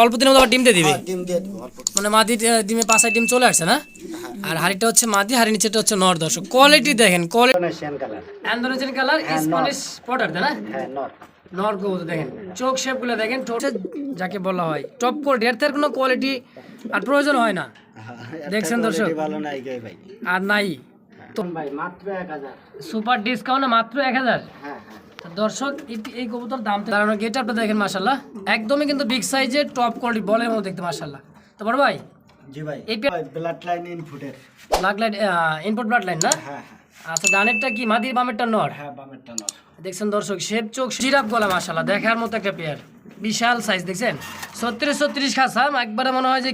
অল্প দিনের মধ্যে আবার ডিম দিয়ে দিবে? হ্যাঁ, ডিম দিয়ে দিব অল্প। মানে মাদি ডিমে পাঁচায় ডিম চলে আসছে না? আর হাড়িটা হচ্ছে মাদি হাড়ি নিচেটা হচ্ছে নর দর্শক। কোয়ালিটি দেখেন quality colour Indonesian colour Spanish pouter তাই না? হ্যাঁ নর। কবুতর দেখেন। চোখ শেপগুলো দেখেন ঠোঁটে যাকে বলা হয়। টপ কোয়ালিটি এর কোনো কোয়ালিটি আর প্রয়োজন হয় না। দেখছেন দর্শক? ভালো নাই ভাই? আর নাই। তো ভাই মাত্র এক হাজার। সুপার ডিসকাউন্টে মাত্র এক হাজার? হ্যাঁ হ্যাঁ। দর্শক এই- কবুতর দাম দাঁড়ানো গেট আপটা দেখেন মাসাল্লাহ একদমই কিন্তু বিগ সাইজের টপ কোয়ালিটি বলের মতো দেখতে মাসাল্লাহ তো বড় ভাই? জি ভাই। এই ব্লাড লাইন ইনপুটের blood light input blood line না? হ্যাঁ হ্যাঁ। আচ্ছা ডানেরটা কি মাদির বামেরটা নর? হ্যাঁ বামেরটা নট দেখছেন দর্শক শেপ চোখ জিরাপ গলা মাসাল্লাহ দেখার মতো একটা পেয়ার বিশাল সাইজ দেখছেন? ছত্রিশ ছত্রিশ খাসা একবারে মনে হয় যে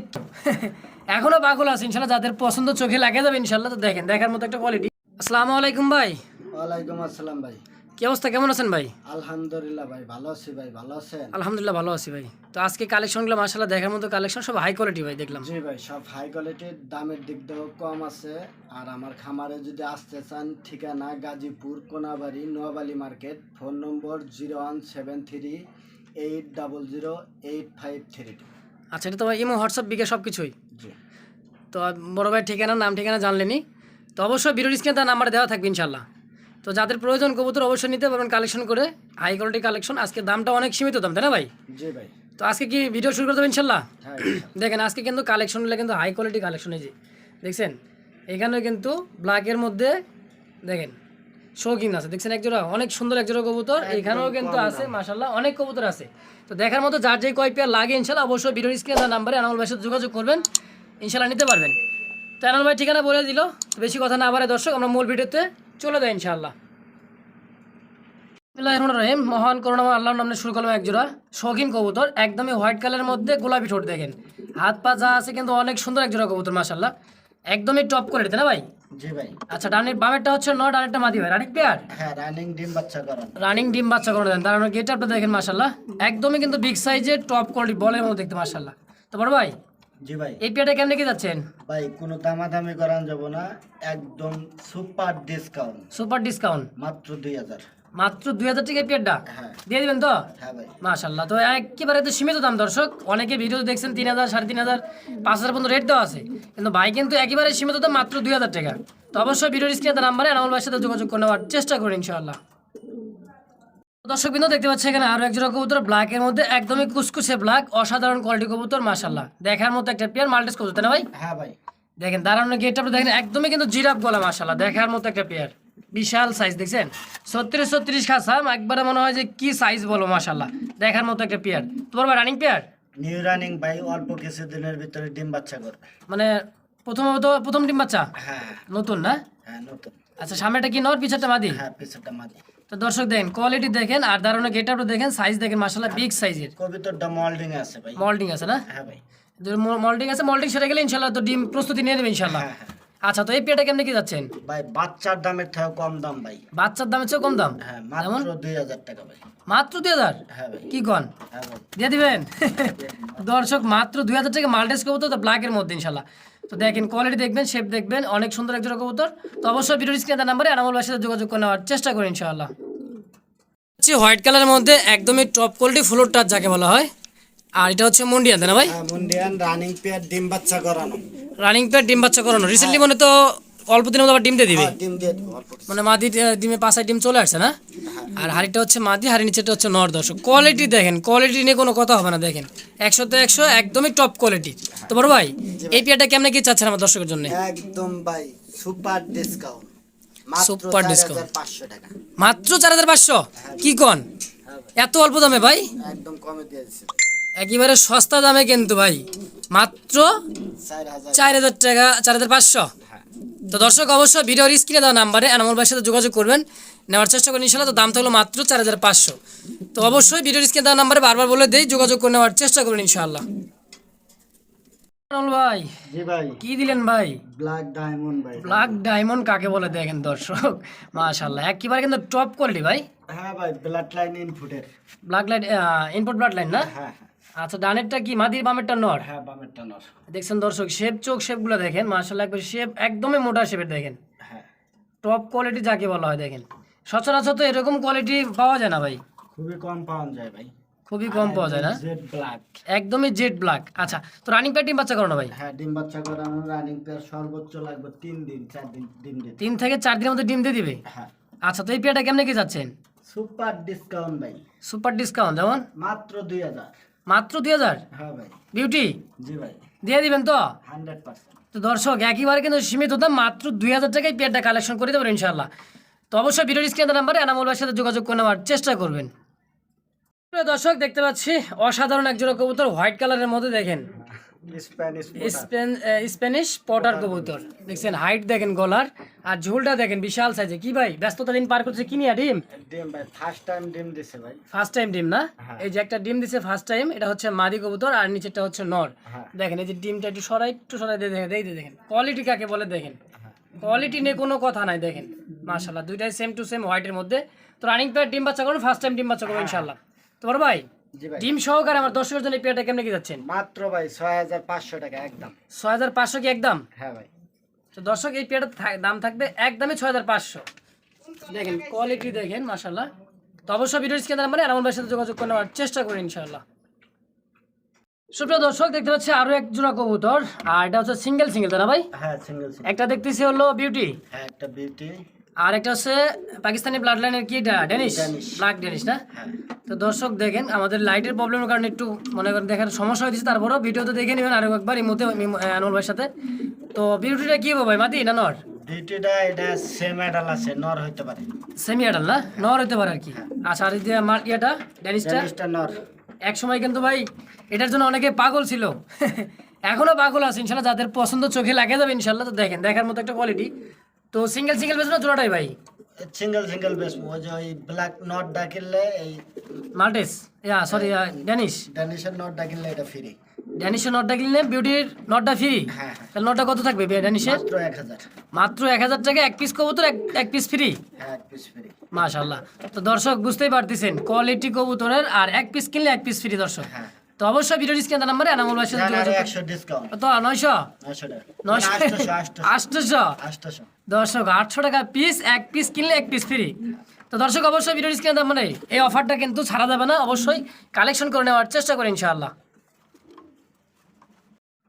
এখনও পাগল আছে ইনশাল্লাহ যাদের পছন্দ চোখে লাগে যাবে ইনশাল্লাহ তো দেখেন দেখার মতো একটা কোয়ালিটি আসসালামু আলাইকুম ভাই। ওয়ালাইকুম আসসালাম ভাই। কি অবস্থা? কেমন আছেন ভাই? আলহামদুলিল্লাহ ভাই ভালো আছি ভাই ভালো আছেন? আলহামদুলিল্লাহ ভালো আছি ভাই। তো আজকে কালেকশনগুলো মাসাল্লাহ দেখার মতো কালেকশন সব হাই কোয়ালিটি ভাই দেখলাম। জি ভাই সব হাই কোয়ালিটির দামের দিক দিয়েও কম আছে। আর আমার খামারে যদি আসতে চান ঠিকানা Gazipur Konabari Noabali market phone number zero one seven three eight double zero eight five three আচ্ছা এটা তো ইমো হোয়াটসঅ্যাপ বিকে সব কিছুই? জি। তো বড় ভাই ঠিকানা নাম ঠিকানা জানলেনি। তো অবশ্যই ভিডিও স্ক্রিনে তার নাম্বার দেওয়া থাকবে ইনশাল্লাহ তো যাদের প্রয়োজন কবুতর অবশ্যই নিতে পারবেন কালেকশন করে। হাই কোয়ালিটি কালেকশন আজকে দামটা অনেক সীমিত দাম তাই না ভাই? জি ভাই। তো আজকে কি ভিডিও শুরু করে দেবেন ইনশাল্লাহ? হ্যাঁ দেখেন আজকে কিন্তু কালেকশন হলে কিন্তু হাই কোয়ালিটি কালেকশন এই যে দেখছেন? এখানে কিন্তু ব্ল্যাকের মধ্যে দেখেন শৌখিন আছে। দেখছেন একজোড়া অনেক সুন্দর একজোড়া কবুতর। এখানেও কিন্তু আছে মাসাল্লাহ অনেক কবুতর আছে। তো দেখার মতো যার যে কয় পেয়ার লাগে ইনশাল্লাহ অবশ্যই ভিডিও স্ক্রিনে তার নাম্বারে আনামুল ভাইয়ের সাথে যোগাযোগ করবেন। ইনশাল্লাহ নিতে পারবেন। তো আনামুল ভাই ঠিকানা বলে দিল। বেশি কথা না বাড়ে দর্শক আমরা মূল ভিডিওতে চলে যাই ইনশাল্লাহ রহিম। মহান করুণা আল্লাহর নামে শুরু করলাম একজোড়া শৌখিন কবুতর। একদমই হোয়াইট কালারের মধ্যে গোলাপি ঠোঁট দেখেন। হাত পা যা আছে কিন্তু অনেক সুন্দর একজোড়া কবুতর মাসাল্লাহ একদমই টপ করে না ভাই? জি ভাই। আচ্ছা ডানের বামেরটা হচ্ছে ন ডানেরটা মাদি ভাই। রানিক পেয়ার হ্যাঁ রানিং ডিম বাচ্চা করান রানিং ডিম বাচ্চা করে দেন। দাঁড়ানো গেট আপটা দেখেন মাসাল্লাহ একদমই কিন্তু বিগ সাইজের টপ কোয়ালিটি বলের মতো দেখতে মাসাল্লাহ তো বড় ভাই জি ভাই। এই পেয়ারটা কেমনে কি যাচ্ছেন? ভাই কোনো দামাদামি করান যাব না। একদম সুপার ডিসকাউন্ট। Super discount? মাত্র দুই হাজার। মাত্র দুই হাজার টাকা এই পেয়ারটা হ্যাঁ। দিয়ে দিবেন তো? হ্যাঁ মাশাল্লাহ তো একেবারে তো সীমিত দাম দর্শক। অনেকে ভিডিও দেখছেন তিন হাজার সাড়ে তিন হাজার পাঁচ হাজার পর্যন্ত রেট দেওয়া আছে। কিন্তু ভাই কিন্তু একেবারে সীমিত দাম মাত্র দুই হাজার টাকা। তো অবশ্যই ভিডিওর স্ক্রিনে নাম্বারে আনামুল ভাইয়ের সাথে যোগাযোগ করে নেওয়ার চেষ্টা করুন ইনশাআল্লাহ। দর্শক বিন্দু দেখতে পাচ্ছি এখানে আরও একজোড়া কবুতর ব্ল্যাকের মধ্যে একদমই কুচকুচে ব্ল্যাক অসাধারণ কোয়ালিটি কবুতর মাশাল্লাহ দেখার মতো একটা পেয়ার মাল্টিস কবুতর তাই না ভাই? হ্যাঁ ভাই। দেখেন দাঁড়ানো গেটটা দেখেন একদমই কিন্তু জিরাফ গলা মাশাল্লাহ দেখার মতো একটা পেয়ার বিশাল সাইজ দেখছেন? ছত্রিশ ছত্রিশ খাসা একবারে মনে হয় যে কি সাইজ বলো মাশাল্লাহ দেখার মতো একটা পেয়ার তোমার ভাই রানিং পেয়ার নিউ রানিং ভাই অল্প কিছু দিনের ভিতরে ডিম বাচ্চা করবে। মানে প্রথমত প্রথম ডিম বাচ্চা? হ্যাঁ। নতুন না? হ্যাঁ নতুন। আচ্ছা সামনেটা কি নর পিছারটা মাদি? হ্যাঁ পিছাটা মাদি। তো দর্শক দেখেন কোয়ালিটি দেখেন আর দাঁড়ানো গেট দেখেন সাইজ দেখেন মাশাল্লাহ বিগ সাইজের কবিতরটা মল্ডিং আছে ভাই। মল্টিং আছে না? হ্যাঁ ভাই। মল্টিং আছে মল্টিং সেরে গেলে ইনশাল্লাহ তো ডিম প্রস্তুতি নিয়ে নেবে ইনশাল্লাহ হ্যাঁ হ্যাঁ। আচ্ছা তো এই পেয়ারটা কেমনে কি যাচ্ছেন? ভাই বাচ্চার দামের থেকে কম দাম ভাই। বাচ্চার দামের চেয়ে কম দাম? হ্যাঁ মাত্র দুই হাজার টাকা ভাই। মাত্র দুই হাজার? হ্যাঁ ভাই। কি কন? হ্যাঁ দিয়ে দিবেন? দর্শক মাত্র দুই হাজার টাকা মাল্টেস কবুতর তো ব্ল্যাকের মধ্যে ইনশাল্লাহ তো দেখেন কোয়ালিটি দেখবেন শেপ দেখবেন অনেক সুন্দর একজন কবুতর। তো অবশ্যই ভিডিও স্ক্রিনে তার নাম্বারে আনামুল ভাইয়ের সাথে যোগাযোগ করে নেওয়ার চেষ্টা করি ইনশাআল্লাহ। হচ্ছে হোয়াইট কালারের মধ্যে একদমই টপ কোয়ালিটি ফ্লোর টাচ যাকে বলা হয়। আর এটা হচ্ছে মুন্ডিয়ান তাই না ভাই? মন্ডিয়ান মুন্ডিয়ান রানিং পেয়ার ডিম বাচ্চা করানো। রানিং প্যাড ডিম বাচ্চা করানো। রিসেন্টলি মানে তো অল্প দিনের মধ্যে আবার ডিম দিয়ে দিবে? হ্যাঁ, ডিম দিয়ে। মানে মাদি ডিমে পাঁচায় ডিম চলে আসছে না? আর হাড়িটা হচ্ছে মাদি হাড়ি নিচেটা হচ্ছে নর দর্শক। কোয়ালিটি দেখেন কোয়ালিটি নিয়ে কোনো কথা হবে না দেখেন। একশোতে একশো একদমই টপ কোয়ালিটি তো বড় ভাই এই পেয়ারটা কেমনে কি চাচ্ছেন আমার দর্শকের জন্য? একদম ভাই সুপার ডিসকাউন্ট হাজার পাঁচশো মাত্র চার হাজার পাঁচশো? কি কন? হ্যাঁ এত অল্প দামে ভাই? একদম কমে দিয়ে দিচ্ছে। একেবারে সস্তা দামে কিন্তু ভাই। মাত্র চার হাজার। টাকা চার হাজার পাঁচশো। হ্যাঁ তো দর্শক অবশ্যই ভিডিওর স্ক্রিনে দেওয়া নাম্বারে এনামল ভাইয়ের সাথে যোগাযোগ করবেন। নেওয়ার চেষ্টা করেন ইনশাল্লাহ তো দাম থাকল মাত্র চার হাজার পাঁচশো। তো অবশ্যই ভিডিওর স্ক্রিনে দেওয়া নাম্বারে বারবার বলে দেই যোগাযোগ করে নেওয়ার চেষ্টা করবেন ইনশাল্লাহ ভাই জি ভাই। কি দিলেন ভাই? ব্ল্যাক ডায়মন্ড ভাই। ব্ল্যাক ডায়মন্ড কাকে বলে দেখেন দর্শক? মাশাল্লাহ একেবারে কিন্তু টপ কোয়ালিটি ভাই। হ্যাঁ ভাই ব্লাড লাইন ইনপুটের black light input blood line না? হ্যাঁ। আচ্ছা ডানেরটা কি? মাদির বামেরটা নর হ্যাঁ বামেরটা নর দেখছেন দর্শক শেপ চোখ শেপগুলো দেখেন মাশাল্লাহ একবার শেপ একদমই মোটা শেপের দেখেন। হ্যাঁ। টপ কোয়ালিটি যাকে বলা হয় দেখেন। সচরাচর তো এরকম কোয়ালিটি পাওয়া যায় না ভাই। খুবই কম পাওয়া যায় ভাই। খুবই কম পাওয়া যায় না? জেড ব্ল্যাক একদমই জেড ব্ল্যাক আচ্ছা তো রানিং প্যাড ডিম বাচ্চা করো না ভাই? হ্যাঁ ডিম বাচ্চা করানো রানিং পেয়ার সর্বোচ্চ লাগবে তিন দিন চার দিন ডিম দিতে। তিন থেকে চার দিনের মধ্যে ডিম দিয়ে দিবে? হ্যাঁ। আচ্ছা তো এই পেয়ারটা কেমনে কি যাচ্ছেন? সুপার ডিসকাউন্ট ভাই। সুপার ডিসকাউন্ট যেমন? মাত্র দুই হাজার। মাত্র দুই হাজার? হ্যাঁ ভাই। বিউটি ভাই। দিয়ে দিবেন তো? তো দর্শক একইবারে কিন্তু সীমিত দাম মাত্র দুই হাজার টাকায় পেয়ারটা কালেকশন করে দেবেন ইনশাল্লাহ তো অবশ্যই ভিডিও স্ক্রিনের নাম্বারে এনামুল ভাইয়ের সাথে যোগাযোগ করে নেওয়ার চেষ্টা করবেন। দর্শক দেখতে পাচ্ছি অসাধারণ একজন কবুতর হোয়াইট কালারের মধ্যে দেখেন। স্প্যানিশ পটার কবুতর। দেখছেন হাইট দেখেন গলার আর ঝোলটা দেখেন বিশাল সাইজে কি ভাই ব্যস্ততা দিন পার করছে কি নিয়ে ডিম? ডিম ভাই ফার্স্ট টাইম ডিম দিছে ভাই। ফার্স্ট টাইম ডিম না? হ্যাঁ। এই যে একটা ডিম দিছে ফার্স্ট টাইম এটা হচ্ছে মাদি কবুতর আর নিচেরটা হচ্ছে নর। হ্যাঁ। দেখেন এই যে ডিমটা একটু সরাই একটু সরাই দিয়ে দেখেন এই দেখেন কোয়ালিটি কাকে বলে দেখেন? হ্যাঁ। কোয়ালিটি নিয়ে কোনো কথা নাই দেখেন। মাশাল্লাহ দুইটাই সেম টু সেম হোয়াইটের মধ্যে। তো রানিং পেয়ার ডিম বাচ্চা করুন ফার্স্ট টাইম ডিম বাচ্চা করুন ইনশাল্লাহ তোমার ভাই? ডিম সহকারে আমার দর্শকের জন্য পেয়ারটা কেমনে কি যাচ্ছেন? মাত্র ভাই ছয় হাজার পাঁচশো টাকা একদম। ছয় হাজার পাঁচশো কি একদম? হ্যাঁ ভাই। তো দর্শক এই পেয়ারটার দাম থাকবে একদমই ছয় হাজার পাঁচশো। দেখেন কোয়ালিটি দেখেন মাশাল্লাহ তো অবশ্যই ভিডিও স্ক্রিনে নাম্বারে এমন ভাইয়ের সাথে যোগাযোগ করে নেওয়ার চেষ্টা করি ইনশাল্লাহ সুপ্রিয় দর্শক দেখতে পাচ্ছি আরও এক জোড়া কবুতর আর এটা হচ্ছে সিঙ্গেল সিঙ্গেল তাই না ভাই? হ্যাঁ সিঙ্গেল একটা দেখতেছি হলো বিউটি হ্যাঁ একটা বিউটি আর একটা হচ্ছে পাকিস্তানি ব্লাড লাইনের কি এটা? ড্যানিশ। ব্ল্যাক ডেনিশ না? হ্যাঁ। তো দর্শক দেখেন আমাদের লাইটের প্রবলেমের কারণে একটু মনে করেন দেখার সমস্যা হয়েছে তারপরেও ভিডিওতে দেখে নেবেন আরও একবার এই মধ্যে আনোয়ার ভাইয়ের সাথে। তো বিউটিটা কি হবে ভাই? মাতি না নর? বিউটিটা এটা সেম অ্যাডাল আছে নর হইতে পারে। সেমি আডাল না নর হতে পারে আর কি। আচ্ছা আর যে আমার ইয়েটা ড্যানিশটা ড্যানিশটা নর। এক সময় কিন্তু ভাই এটার জন্য অনেকে পাগল ছিল। এখনও পাগল আছে ইনশাল্লাহ যাদের পছন্দ চোখে লাগে যাবে ইনশাল্লাহ। তো দেখেন দেখার মতো একটা কোয়ালিটি তো সিঙ্গেল সিঙ্গেল বেশ না জোড়াটাই ভাই। সিঙ্গেল সিঙ্গেল বেশ ওই যে ওই ব্ল্যাক নট ডাকিলে এই মাল্টেস ইয়া সরি ড্যানিশ ড্যানিশের নট ডাকিলে এটা ফ্রি ড্যানিশের নটটা কিনলে বিউটির নটটা ফ্রি হ্যাঁ তাহলে নটটা কত থাকবে ড্যানিশের মাত্র এক হাজার। মাত্র এক হাজার টাকা এক পিস কবুতর এক এক পিস ফ্রি হ্যাঁ এক পিস ফ্রি মাশাল্লাহ তো দর্শক বুঝতেই পারতেছেন কোয়ালিটি কবুতরের আর এক পিস কিনলে এক পিস ফ্রি দর্শক। হ্যাঁ। তো অবশ্যই ভিডিও স্ক্রিন নাম্বারে এনামুল ভাইয়ের সাথে যোগাযোগ। ডিসকাউন্ট তো নয়শো? নয়শো টাকা। নয়শো? আটশোশো আটশোশো আটশোশো আটশোশো দর্শক আটশো টাকা পিস এক পিস কিনলে এক পিস ফ্রি তো দর্শক অবশ্যই ভিডিও মানে এই অফারটা কিন্তু ছাড়া যাবে না। অবশ্যই কালেকশন করে নেওয়ার চেষ্টা করি ইনশাআল্লাহ।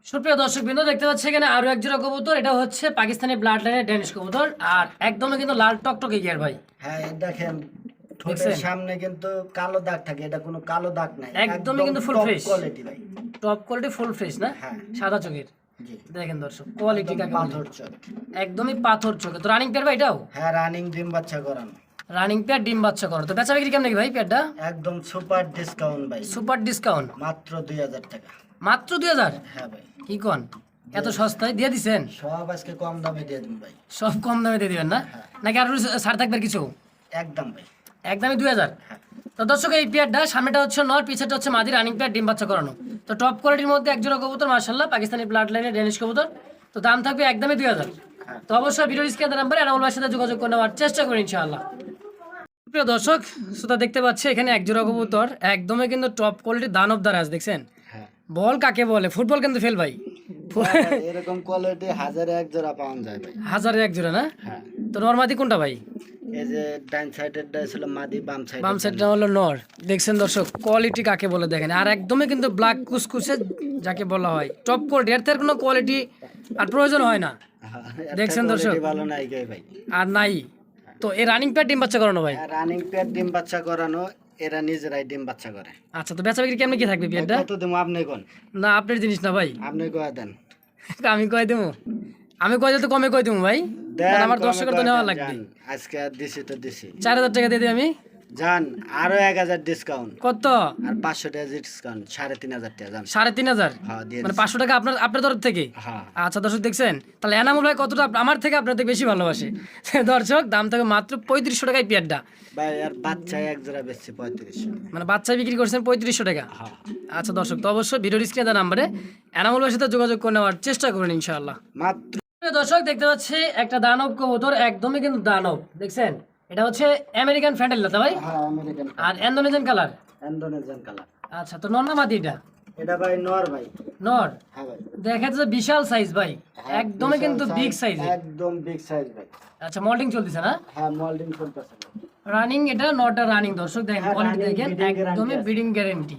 সুপ্রিয় দর্শক বিন্দু দেখতে পাচ্ছি এখানে আরও এক জোড়া কবুতর। এটা হচ্ছে পাকিস্তানি ব্লাড লাইনের ড্যানিশ কবুতর। আর একদমই কিন্তু লাল টকটকে গিয়ার ভাই। হ্যাঁ দেখেন ঠোঁটের সামনে কিন্তু কালো দাগ থাকে এটা কোনো কালো দাগ নাই একদমই কিন্তু full fresh। কোয়ালিটি ভাই। টপ কোয়ালিটি ফুল ফ্রেশ না? হ্যাঁ। সাদা চোখের। দেখেন দর্শক কোয়ালিটি কাকে পাথর চোখ। একদমই পাথর চোখে। তো রানিং পেয়ার ভাই এটাও? হ্যাঁ রানিং ডিম বাচ্চা করানো। রানিং পেয়ার ডিম বাচ্চা করো তো বেচা বিক্রি কেমন নাকি ভাই পেয়ারটা একদম সুপার ডিসকাউন্ট ভাই। সুপার ডিসকাউন্ট মাত্র দুই হাজার টাকা। মাত্র দুই হাজার? হ্যাঁ ভাই। কি কন? এত সস্তায় দিয়ে দিছেন? সব আজকে কম দামে দিয়ে দিন ভাই। সব কম দামে দিয়ে দিবেন না? নাকি আরও ছাড় থাকবে কিছু? একদম ভাই। একদমই দুই হাজার। তো দর্শক এই পেয়ারটা সামনেটা হচ্ছে নর পিছেটা হচ্ছে মাদি রানিং পেয়ার ডিম বাচ্চা করানো। তো টপ কোয়ালিটির মধ্যে একজোড়া কবুতর মার্শাল্লাহ পাকিস্তানি ব্লাড লাইনের ডেনিশ কবুতর। তো দাম থাকবে একদমই দুই হাজার। তো অবশ্যই ভিডিও স্ক্রিনের নাম্বারে এনামুল ভাইয়ের সাথে যোগাযোগ করে নেওয়ার চেষ্টা করি ইনশাআল্লাহ। প্রিয় দর্শক শ্রোতা দেখতে পাচ্ছি এখানে একজোড়া কবুতর একদমই কিন্তু টপ কোয়ালিটির দানব দ্বারা দেখছেন? হ্যাঁ। বল কাকে বলে? ফুটবল কিন্তু ফেল ভাই। এরকম কোয়ালিটি হাজারে এক জোড়া পাওয়া যায় ভাই। হাজারে এক জোড়া না? হ্যাঁ। তো নর্মাদি কোনটা ভাই? এই যে ডান সাইডেরটা ছিল মাদি বাম সাইড বাম সাইডটা হলো নর। দেখছেন দর্শক কোয়ালিটি কাকে বলে দেখেন? আর একদমই কিন্তু ব্ল্যাক কুসকুসে যাকে বলা হয়। টপ কোয়ালিটি এর কোনো কোয়ালিটি আর প্রয়োজন হয় না। দেখছেন দর্শক? ভালো নাই ভাই? আর নাই? তো এই রানিং প্যাড ডিম বাচ্চা করানো ভাই? রানিং ডিম বাচ্চা করানো এরা নিজেরাই ডিম বাচ্চা করে। আচ্ছা তো বেচা বিক্রি কেমন কি থাকবে পেয়ারটা কত দেবো আপনি কোন? না আপনার জিনিস না ভাই। আপনি কয়া দেন? আমি কয় দেবো? আমি কয় তো কমে কয় দেবো ভাই? দেন, আমার দর্শকের তো নেওয়া লাগবে। আজকে দিছি তো দিছি। চার হাজার টাকা দিয়ে দিই আমি? যান আরও এক হাজার ডিসকাউন্ট কত? আর পাঁচশো টাকা ডিসকাউন্ট সাড়ে তিন হাজার টাকা যান সাড়ে তিন হাজার? হ্যাঁ মানে পাঁচশো টাকা আপনার আপনার তরফ থেকে? হ্যাঁ। আচ্ছা দর্শক দেখছেন? তাহলে এনামুল ভাই কতটা আমার থেকে আপনার বেশি ভালোবাসে? দর্শক দাম থাকবে মাত্র পঁয়ত্রিশশো টাকায় পেয়ারটা। ভাই আর বাচ্চা এক জোড়া বেচছি পঁয়ত্রিশশো। মানে বাচ্চা বিক্রি করছেন পঁয়ত্রিশশো টাকা? হ্যাঁ। আচ্ছা দর্শক তো অবশ্যই ভিডিও স্ক্রিনে নাম্বারে এনামুল ভাইয়ের সাথে যোগাযোগ করে নেওয়ার চেষ্টা করবেন ইনশাআল্লাহ। মাত্র প্রিয় দর্শক দেখতে পাচ্ছি একটা দানব কবুতর একদমই কিন্তু দানব দেখছেন? এটা হচ্ছে আমেরিকান ফ্যান্ডেল না ভাই? হ্যাঁ আমেরিকান আর ইন্দোনেশিয়ান কালার ইন্দোনেশিয়ান কালার আচ্ছা তো নন্না মাদি এটা? এটা ভাই নর ভাই। নর? হ্যাঁ ভাই। দেখা যাচ্ছে বিশাল সাইজ ভাই। হ্যাঁ, একদমই কিন্তু বিগ সাইজ একদম বিগ সাইজ ভাই। আচ্ছা মল্টিং চলতেছে না? হ্যাঁ মোল্ডিং রানিং এটা নটটা রানিং দর্শক দেখেন হ্যাঁ, কোয়ালিটি running দেখেন একদমই। ব্রিডিং গ্যারেন্টি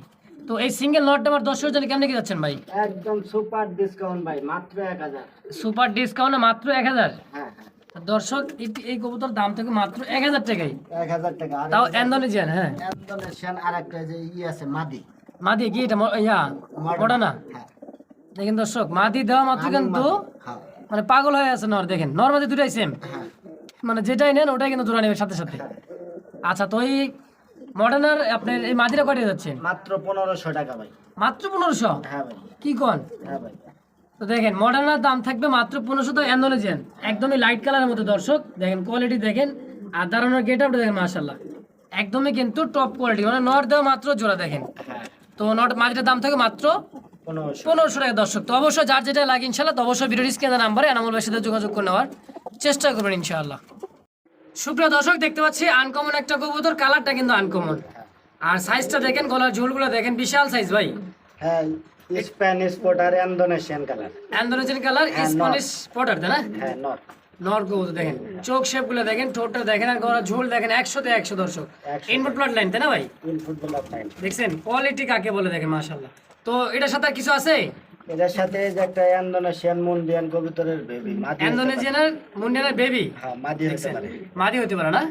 তো এই সিঙ্গেল নটটা আমার দর্শকের জন্য কেমনে কি যাচ্ছেন ভাই? একদম সুপার ডিসকাউন্ট ভাই মাত্র এক হাজার। সুপার ডিসকাউন্টে মাত্র এক হাজার? হ্যাঁ হ্যাঁ। দর্শক এই- কবুতর দাম থেকে মাত্র এক হাজার টাকাই। এক হাজার টাকা তাও ইন্দোনেশিয়ান হ্যাঁ। ইন্দোনেশিয়ান আর একটা যে ই আছে মাদি। মাদি কি এটা? ইয়া ওটা না হ্যাঁ। দেখেন দর্শক মাদি দেওয়া মাত্র কিন্তু মানে পাগল হয়ে আছে নর দেখেন। নর মাদি দুটাই সেম মানে যেটাই নেন ওটাই কিন্তু জোড়া নেবে সাথে সাথে। আচ্ছা তো এই মডার্নার আপনার এই মাদিরা কয়টা যাচ্ছে মাত্র পনেরোশো টাকা ভাই। মাত্র পনেরোশো? হ্যাঁ ভাই। কি কন? হ্যাঁ ভাই। তো দেখেন মডার্নার দাম থাকবে মাত্র পনেরোশো তো একদমই লাইট কালারের মধ্যে দর্শক। দেখেন কোয়ালিটি দেখেন। আর দাঁড়ানোর গেট আপটা দেখেন একদমই কিন্তু টপ কোয়ালিটি মানে নট দেওয়া মাত্র জোড়া দেখেন। হ্যাঁ। তো নট মাদিটার দাম থাকে মাত্র পনেরোশো। টাকা দর্শক। তো অবশ্যই যার যেটা লাগে ইনশাল্লাহ তো অবশ্যই ভিডিও নাম্বারে এনামুল ভাইয়ের সাথে যোগাযোগ করে নেওয়ার চেষ্টা করবেন ইনশাআল্লাহ। সুপ্রিয় দর্শক দেখতে পাচ্ছি আনকমন একটা কবুতর কালারটা কিন্তু আনকমন আর সাইজটা দেখেন গলার ঝুলগুলো দেখেন বিশাল সাইজ ভাই। হ্যাঁ Spanish pouter Indonesian colour Indonesian colour হ্যাঁ, স্পনিশ পটার তাই না? হ্যাঁ নট নর কবুতর দেখেন চোখ শেপগুলো দেখেন ঠোঁটটা দেখেন আর গলার ঝোল দেখেন একশোতে একশো দর্শক। 100 ইনপুট প্লট লাইন তাই না ভাই? দেখছেন কোয়ালিটি কাকে বলে দেখেন তো এটার সাথে কিছু আছে? এটার সাথে যে একটা ইন্দোনেশিয়ান মুন্ডিয়ান কবুতরের বেবি মাদি মুন্ডিয়ানের বেবি হ্যাঁ মাদি হতে পারে। মাদি হতে পারে না?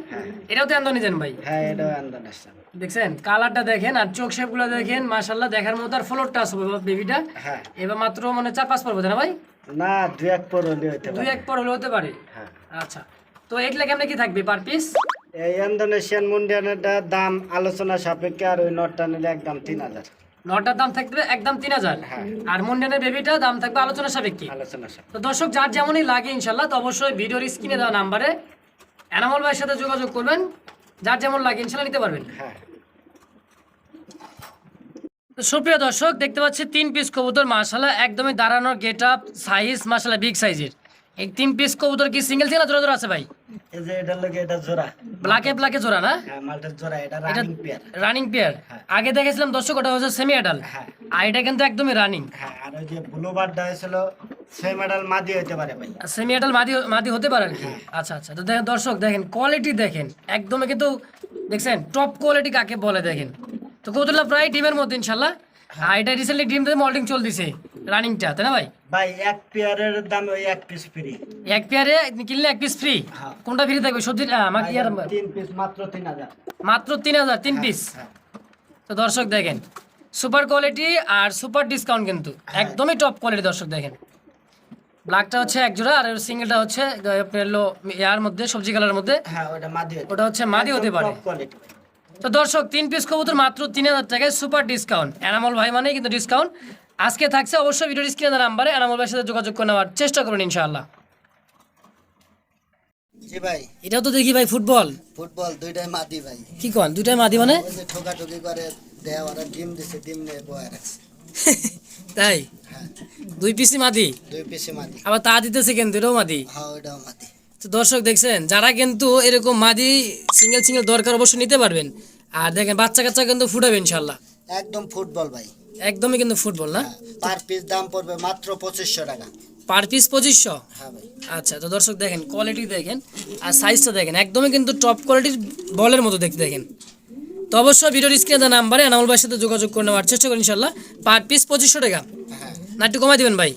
এটাও তো অ্যান্ডোনেশিয়ান ভাই? হ্যাঁ এটাও ইন্দোনেশিয়ান। দেখছেন? কালারটা দেখেন আর চোখ শেপগুলো দেখেন মাশাল্লাহ দেখার মতো আর ফ্লোরটা আছে বেবিটা হ্যাঁ। এবার মাত্র মানে চার পাঁচ পর্ব না ভাই? না দু এক পর হলে হতে দুই এক পর হলে হতে পারে? হ্যাঁ। আচ্ছা। তো এগুলা কেমনে কি থাকবে পার পিস এই ইন্দোনেশিয়ান মুন্ডিয়ানের দাম আলোচনা সাপেক্ষে আর ওই নটটা নিলে একদম তিন হাজার। নটার দাম থাকবে একদম তিন হাজার। হ্যাঁ। আর মুন্ডানের বেবিটা দাম থাকবে আলোচনা সাপেক্ষে। তো দর্শক যার যেমনই লাগে ইনশাল্লাহ তো অবশ্যই ভিডিওর স্ক্রিনে দেওয়া নাম্বারে এনামল ভাইয়ের সাথে যোগাযোগ করবেন। যার যেমন লাগে ইনশাল্লাহ নিতে পারবেন। হ্যাঁ। সুপ্রিয় দর্শক দেখতে পাচ্ছি তিন পিস কবুতর মাশাল্লাহ একদমই দাঁড়ানোর গেট আপ সাইজ মাশাল্লাহ বিগ সাইজের এই তিন পিস কবুতর কি সিঙ্গেল সিঙ্গেল জোড়া জোড়া আছে ভাই এই যে লোকে এটা জোড়া ব্ল্যাকে ব্ল্যাকে জোড়া না হ্যাঁ মালটার জোড়া এটা এটা রানিং পেয়ার রানিং পেয়ার। আগে দেখেছিলাম দর্শক ওটা হচ্ছে সেমি হ্যাঁ আর এটা কিন্তু একদমই রানিং হ্যাঁ আর ওই যে ব্লু বার্ডটা হয়েছিল মেডাল মাদি হতে পারে ভাই সেমি মাদি মাদি হতে পারে কি আচ্ছা আচ্ছা তো দেখেন দর্শক দেখেন কোয়ালিটি দেখেন একদমই কিন্তু দেখছেন টপ কোয়ালিটি কাকে বলে দেখেন তো কতটা প্রায় ডিমের মধ্যে ইনশাল্লাহ আর এটা রিসেন্টলি ডিম থেকে মল্টিং চলতেছে রানিংটা তাই না ভাই? ভাই এক পেয়ারের দাম ওই এক পিস ফ্রি এক পেয়ারে কিনলে এক পিস ফ্রি হ্যাঁ। কোনটা ফ্রি থাকবে? সবজি আমাকে ইয়ার তিন পিস মাত্র তিন হাজার। মাত্র তিন হাজার তিন পিস হ্যাঁ। তো দর্শক দেখেন সুপার কোয়ালিটি আর সুপার ডিসকাউন্ট কিন্তু। একদমই টপ কোয়ালিটি দর্শক দেখেন। ব্ল্যাকটা হচ্ছে এক জোড়া আর সিঙ্গেলটা হচ্ছে আপনার লো ইয়ার মধ্যে সবজি কালারের মধ্যে। হ্যাঁ ওটা মাদি হতে ওটা হচ্ছে মাদি হতে পারে। তো দর্শক তিন পিস কবুতর মাত্র তিন হাজার টাকায় সুপার ডিসকাউন্ট এনামল ভাই মানেই কিন্তু ডিসকাউন্ট আজকে থাকছে অবশ্যই ভিডিও স্ক্রিনের নাম্বারে এনামল ভাইয়ের সাথে যোগাযোগ করে নেওয়ার চেষ্টা করবেন ইনশাআল্লাহ। জি ভাই। এটাও তো দেখি ভাই ফুটবল। ফুটবল দুইটাই মাদি ভাই। কি কন? দুইটাই মাদি মানে? যে করে দেয়া ওরা ডিম দিছে ডিম নিয়ে বয়ে রাখছে। তাই? হ্যাঁ। দুই পিসি মাদি? দুই পিসে মাদি। আবার তা দিতেছে কিন্তু এটাও মাদি? হ্যাঁ মাদি। তো দর্শক দেখছেন যারা কিন্তু এরকম মাদি সিঙ্গেল সিঙ্গেল দরকার অবশ্যই নিতে পারবেন। আর দেখেন বাচ্চা কাচ্চা কিন্তু ফুটাবে ইনশাল্লাহ একদম ফুটবল ভাই। একদমই কিন্তু ফুটবল না? পার পিস দাম পড়বে মাত্র পঁচিশশো টাকা। পার পিস পঁচিশশো? হ্যাঁ ভাই। আচ্ছা তো দর্শক দেখেন কোয়ালিটি দেখেন আর সাইজটা দেখেন। একদমই কিন্তু টপ কোয়ালিটির বলের মতো দেখতে দেখেন। তো অবশ্যই ভিডিওর স্ক্রিনে দেওয়া নাম্বারে এনামুল ভাইয়ের সাথে যোগাযোগ করে নেওয়ার চেষ্টা করি ইনশাল্লাহ পার পিস পঁচিশশো টাকা। হ্যাঁ। না একটু কমাই দিবেন ভাই?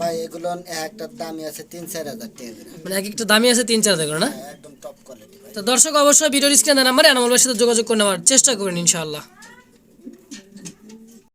ভাই এগুলো একটার দামই আছে তিন চার হাজার টাকা মানে এক একটা দামি আছে তিন চার হাজার না? হ্যাঁ, একদম টপ কোয়ালিটি ভাই। তো দর্শক অবশ্যই ভিডিওর স্ক্রিনে দেওয়া নাম্বারে এনামুল ভাইয়ের সাথে যোগাযোগ করে নেওয়ার চেষ্টা করবেন ইনশাআল্লাহ।